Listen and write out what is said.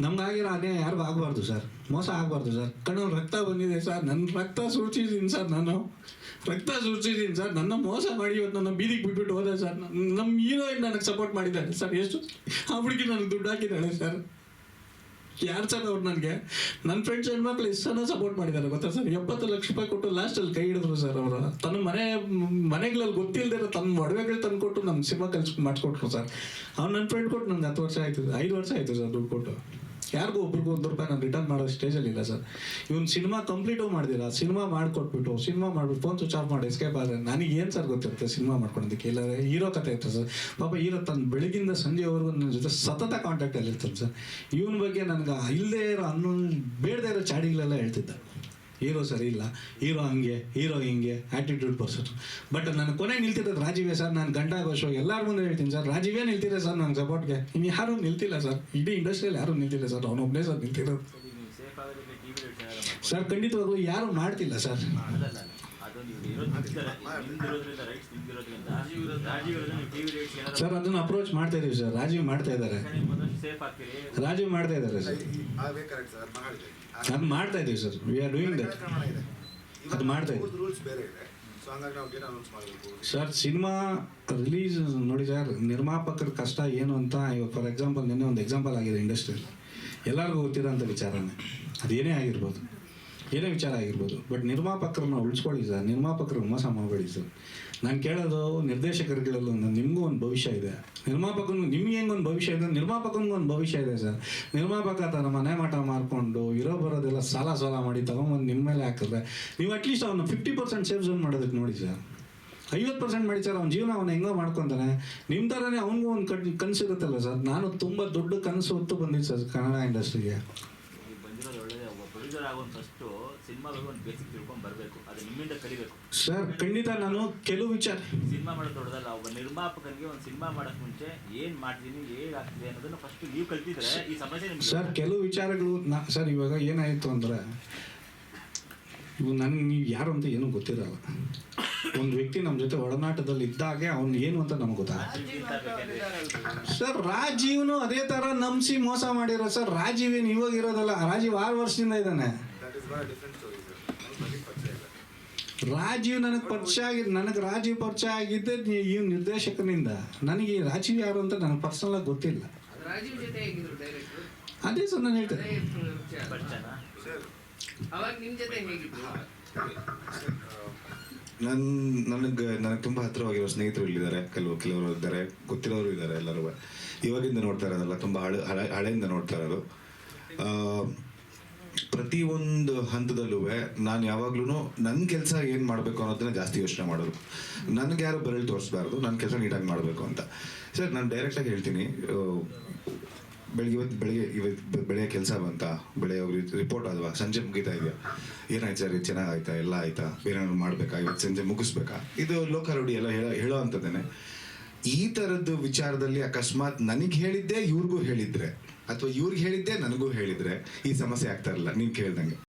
ನಮ್ಗಾಗಿರೋ ಅನ್ಯಾಯ ಯಾರಿಗೂ ಆಗಬಾರ್ದು ಸರ್. ಮೋಸ ಆಗಬಾರ್ದು ಸರ್. ಕಣ್ಣಲ್ಲಿ ರಕ್ತ ಬಂದಿದೆ ಸರ್. ನನ್ನ ರಕ್ತ ಸೂಚಿಸಿದ್ದೀನಿ ಸರ್ ನಾನು. ರಕ್ತ ಸೂಚಿಸಿದ್ದೀನಿ ಸರ್. ನನ್ನ ಮೋಸ ಮಾಡಿ ಇವತ್ತು ನನ್ನ ಬೀದಿಗೆ ಬಿಟ್ಬಿಟ್ಟು ಹೋದೆ ಸರ್. ನಮ್ಮ ಹೀರೋಯಿನ್ ನನಗೆ ಸಪೋರ್ಟ್ ಮಾಡಿದ್ದಾಳೆ ಸರ್. ಎಷ್ಟು? ಆ ಹುಡುಗಿ ನನಗೆ ದುಡ್ಡು ಹಾಕಿದ್ದಾಳೆ ಸರ್. ಯಾರು ಸರ್ ಅವ್ರು ನನಗೆ? ನನ್ನ ಫ್ರೆಂಡ್ಸ್ ಹೆಣ್ಮಕ್ಳು ಎಷ್ಟು ಜನ ಸಪೋರ್ಟ್ ಮಾಡಿದ್ದಾರೆ ಗೊತ್ತಾ ಸರ್? ಎಪ್ಪತ್ತು ಲಕ್ಷ ರೂಪಾಯಿ ಕೊಟ್ಟು ಲಾಸ್ಟಲ್ಲಿ ಕೈ ಹಿಡಿದ್ರು ಸರ್ ಅವರು. ತನ್ನ ಮನೆ, ಮನೆಗಳಲ್ಲಿ ಗೊತ್ತಿಲ್ಲದೆ ತನ್ನ ಒಡವೆಗಳು ತಂದು ಕೊಟ್ಟು ನಮ್ಮ ಸಿನಿಮಾ ಕಲ್ಸ್ ಮಾಡಿಸ್ಕೊಟ್ರು ಸರ್. ಅವ್ನು ನನ್ನ ಫ್ರೆಂಡ್ ಕೊಟ್ಟು ನನಗೆ ಹತ್ತು ವರ್ಷ ಆಯ್ತು, ಐದು ವರ್ಷ ಆಯ್ತು ಸರ್ ದುಡ್ಡು ಕೊಟ್ಟು. ಯಾರಿಗೂ ಒಬ್ರಿಗೂ ಒಂದು ರೂಪಾಯಿ ನಾನು ರಿಟರ್ನ್ ಮಾಡೋ ಸ್ಟೇಜಲ್ಲಿ ಇಲ್ಲ ಸರ್. ಇವ್ನು ಸಿನಿಮಾ ಕಂಪ್ಲೀಟು ಮಾಡಿದಿಲ್ಲ. ಸಿನಿಮಾ ಮಾಡಿಕೊಟ್ಬಿಟ್ಟು ಸಿನಿಮಾ ಮಾಡ್ಬಿಟ್ಟು ಫೋನ್ ಸ್ವಿಚ್ ಆಫ್ ಮಾಡಿ ಎಸ್ಕೇಪ್ ಆದರೆ ನನಗೆ ಏನು ಸರ್ ಗೊತ್ತಿರುತ್ತೆ ಸಿನಿಮಾ ಮಾಡ್ಕೊಳೋದಕ್ಕೆ? ಇಲ್ಲ, ಹೀರೋ ಕತೆ ಇರ್ತದೆ ಸರ್. ಪಾಪ ಹೀರೋ ತನ್ನ ಬೆಳಗಿಂದ ಸಂಜೆವರೆಗೂ ನನ್ನ ಜೊತೆ ಸತತ ಕಾಂಟ್ಯಾಕ್ಟಲ್ಲಿ ಇರ್ತಾರೆ ಸರ್. ಇವನ ಬಗ್ಗೆ ನನಗೆ ಇಲ್ಲದೇ ಇರೋ ಅನ್ನೋ ಬೇಡದೇ ಇರೋ ಚಾಡಿಗಳೆಲ್ಲ ಹೇಳ್ತಿದ್ದ. ಹೀರೋ ಸರಿ ಇಲ್ಲ ಹೀರೋ ಹಂಗೆ ಹೀರೋ ಹಿಂಗೆ ಆ್ಯಟಿಟ್ಯೂಡ್ ಪರ್ಸನ್. ಬಟ್ ನಾನು ಕೊನೆ ನಿಲ್ತಿರೋದು ರಾಜೀವೇ ಸರ್ ನಾನು ಗಂಡ ಘೋಷ ಎಲ್ಲರ ಮುಂದೆ ಹೇಳ್ತೀನಿ ಸರ್. ರಾಜೀವೇ ನಿಲ್ತಿದೆ ಸರ್ ನನ್ನ ಸಪೋರ್ಟ್ಗೆ ಇನ್ನು ಯಾರೂ ನಿಲ್ತಿಲ್ಲ ಸರ್. ಇಡೀ ಇಂಡಸ್ಟ್ರಿಯಲ್ಲಿ ಯಾರೂ ನಿಲ್ತಿಲ್ಲ ಸರ್. ಅವನೊಬ್ಬನೇ ಸರ್ ನಿಲ್ತಿರೋದು. ಸರ್ ಖಂಡಿತವಾಗ್ಲೂ ಯಾರು ಮಾಡ್ತಿಲ್ಲ ಸರ್. ಸರ್ ಅದನ್ನು ಅಪ್ರೋಚ್ ಮಾಡ್ತಾ ಇದೀವಿ ಸರ್ ರಾಜೀವ್ ಮಾಡ್ತಾ ಇದ್ದಾರೆ. ರಾಜೀವ್ ಮಾಡ್ತಾ ಇದ್ದಾರೆ ಸರ್ ಅದು ಮಾಡ್ತಾ ಇದೀವಿ sir we are doing that ಅದು ಮಾಡ್ತಾ ಇದ್ದೀವಿ ಸರ್ ಸಿನಿಮಾ ರಿಲೀಸ್ ನೋಡಿ ಸರ್ ನಿರ್ಮಾಪಕರ ಕಷ್ಟ ಏನು ಅಂತ ಇವಾಗ ಫಾರ್ ಎಕ್ಸಾಂಪಲ್ ನಿನ್ನೆ ಒಂದು ಎಕ್ಸಾಂಪಲ್ ಆಗಿದೆ ಇಂಡಸ್ಟ್ರಿಯಲ್ಲಿ ಎಲ್ಲರಿಗೂ ಗೊತ್ತಿರೋಂಥ ವಿಚಾರನೇ. ಅದೇನೇ ಆಗಿರ್ಬೋದು. ಏನೇ ವಿಚಾರ ಆಗಿರ್ಬೋದು. ಬಟ್ ನಿರ್ಮಾಪಕರನ್ನ ಉಳಿಸ್ಕೊಳ್ಳಿ ಸರ್ ನಿರ್ಮಾಪಕರು ಮೋಸ ಮಾಡಬೇಡಿ ಸರ್ ನಾನು ಕೇಳೋದು ನಿರ್ದೇಶಕರುಗಳಲ್ಲೂ ನಿಮಗೂ ಒಂದು ಭವಿಷ್ಯ ಇದೆ. ನಿರ್ಮಾಪಕನು ನಿಮ್ಗೆ ಒಂದು ಭವಿಷ್ಯ ಇದೆ? ನಿರ್ಮಾಪಕನಿಗೂ ಒಂದು ಭವಿಷ್ಯ ಇದೆ ಸರ್. ನಿರ್ಮಾಪಕ ತನ್ನ ಮನೆ ಮಠ ಮಾರ್ಕೊಂಡು ಇರೋ ಬರೋದೆಲ್ಲ ಸಾಲ ಸಾಲ ಮಾಡಿ ತಗೊಂಬಂದು ನಿಮ್ಮ ಮೇಲೆ ಹಾಕಿದ್ರೆ ನೀವು ಅಟ್ಲೀಸ್ಟ್ ಅವನು ಫಿಫ್ಟಿ ಪರ್ಸೆಂಟ್ ಸೇವ್ ಝೋನ್ ಮಾಡೋದಕ್ಕೆ ನೋಡಿ ಸರ್. ಐವತ್ತು ಪರ್ಸೆಂಟ್ ಮಾಡಿ ಸರ್ ಅವ್ನ ಜೀವನ ಅವನು ಹೆಂಗೋ ಮಾಡ್ಕೊತಾನೆ. ನಿಮ್ಮ ಥರನೇ ಅವನಿಗೂ ಒಂದು ಕಣ್, ಕನಸಿರುತ್ತಲ್ಲ ಸರ್. ನಾನು ತುಂಬ ದೊಡ್ಡ ಕನಸು ಹೊತ್ತು ಬಂದಿದ್ದೆ ಸರ್ ಕನ್ನಡ ಇಂಡಸ್ಟ್ರಿಗೆ ಫಸ್ಟು ಸಿನಿಮಾಗಳು ಒಂದು ಬೇಸಿಕ್ ತಿಳ್ಕೊಂಡು ಬರಬೇಕು ಅದು ನಿಮ್ಮಿಂದ ಕಲಿಬೇಕು. ಸರ್ ಖಂಡಿತ ನಾನು ಕೆಲವು ವಿಚಾರ ಸಿನಿಮಾ ಮಾಡೋದು ದೊಡ್ಡದಲ್ಲ ಒಬ್ಬ ನಿರ್ಮಾಪಕನಿಗೆ ಒಂದು ಸಿನಿಮಾ ಮಾಡೋಕೆ ಮುಂಚೆ ಏನು ಮಾಡ್ತೀನಿ ಹೇಗೆ ಆಗ್ತಿದೆ ಅನ್ನೋದನ್ನ ಫಸ್ಟ್ ನೀವು ಕಲ್ತಿದ್ರೆ ಈ ಸಮಸ್ಯೆ ನಿಮ್ಗೆ ಸರ್ ಕೆಲವು ವಿಚಾರಗಳು ನಾ ಸರ್ ಇವಾಗ ಏನಾಯಿತು ಅಂದ್ರೆ ಇವು ನನಗೆ ನೀವು ಯಾರು ಅಂತ ಏನೂ ಗೊತ್ತಿರಲ್ಲ. ಒಂದು ವ್ಯಕ್ತಿ ನಮ್ಮ ಜೊತೆ ಒಡನಾಟದಲ್ಲಿ ಇದ್ದಾಗೆ ಅವ್ನು ಏನು ಅಂತ ನಮ್ಗೆ ಗೊತ್ತಾಗುತ್ತೆ ಸರ್ ರಾಜೀವ್ನು ಅದೇ ಥರ ನಂಬಿಸಿ ಮೋಸ ಮಾಡಿರೋ ಸರ್ ರಾಜೀವ್ ಏನು ಇವಾಗ ಇರೋದಲ್ಲ ರಾಜೀವ್ ಆರು ವರ್ಷದಿಂದ ಇದ್ದಾನೆ. ರಾಜೀವ್ ನನಗೆ ಪರಿಚಯ ಆಗಿದ್ದು ನನಗೆ ರಾಜೀವ್ ಪರಿಚಯ ಆಗಿದ್ದೆ ಈ ನಿರ್ದೇಶಕನಿಂದ. ನನಗೆ ರಾಜೀವ್ ಯಾರು ಅಂತ ನನಗೆ ಪರ್ಸನಲ್ ಆಗಿ ಗೊತ್ತಿಲ್ಲ. ಅದೇ ಸರ್ ನಾನು ಹೇಳ್ತೇನೆ ಅವಾಗ ನಿಮ್ಮ ಜೊತೆ ನನ್, ನನಗೆ ನನಗೆ ತುಂಬ ಹತ್ತಿರವಾಗಿರೋ ಸ್ನೇಹಿತರು ಇಲ್ಲಿದ್ದಾರೆ, ಕೆಲವು, ಕೆಲವರು ಇದ್ದಾರೆ, ಗೊತ್ತಿರೋರು ಇದ್ದಾರೆ ಎಲ್ಲರೂ. ಇವಾಗಿಂದ ನೋಡ್ತಾ ಇರೋದಲ್ಲ, ತುಂಬ ಹಳೆ ಹಳೆ, ಹಳೆಯಿಂದ ನೋಡ್ತಾ ಇರೋದು. ಪ್ರತಿ ಒಂದು ಹಂತದಲ್ಲೂ ನಾನು ಯಾವಾಗ್ಲೂ ನನ್ನ ಕೆಲಸ ಏನು ಮಾಡಬೇಕು ಅನ್ನೋದನ್ನ ಜಾಸ್ತಿ ಯೋಚನೆ ಮಾಡೋದು. ನನಗೆ ಯಾರು ಬೆರಳು ತೋರಿಸ್ಬಾರ್ದು ನನ್ನ ಕೆಲಸ ನೀಟಾಗಿ ಮಾಡಬೇಕು ಅಂತ. ಸರ್, ನಾನು ಡೈರೆಕ್ಟಾಗಿ ಹೇಳ್ತೀನಿ ಬೆಳಿಗ್ಗೆ ಇವತ್ತು ಬೆಳಿಗ್ಗೆ, ಇವತ್ತು ಬೆಳೆಯ ಕೆಲಸ ಬಂತ ಬೆಳೆ ರಿಪೋರ್ಟ್ ಆದ್ವಾ, ಸಂಜೆ ಮುಗಿತಾ ಇದೆಯಾ? ಏನಾಯ್ತು ಸರ್, ಇದು ಚೆನ್ನಾಗಾಯ್ತಾ, ಎಲ್ಲ ಆಯ್ತಾ? ಏನಾದ್ರು ಮಾಡ್ಬೇಕಾ, ಇವತ್ತು ಸಂಜೆ ಮುಗಿಸ್ಬೇಕಾ? ಇದು ಲೋಕಾರೂಢಿ ಎಲ್ಲ ಹೇಳೋ ಹೇಳೋ ಅಂಥದ್ದೇನೆ. ಈ ಥರದ್ದು ವಿಚಾರದಲ್ಲಿ ಅಕಸ್ಮಾತ್ ನನಗೆ ಹೇಳಿದ್ದೆ ಇವ್ರಿಗೂ ಹೇಳಿದ್ರೆ, ಅಥವಾ ಇವ್ರಿಗೆ ಹೇಳಿದ್ದೆ ನನಗೂ ಹೇಳಿದ್ರೆ ಈ ಸಮಸ್ಯೆ ಆಗ್ತಾ ಇರಲ್ಲ ನೀನು ಕೇಳ್ದಂಗೆ.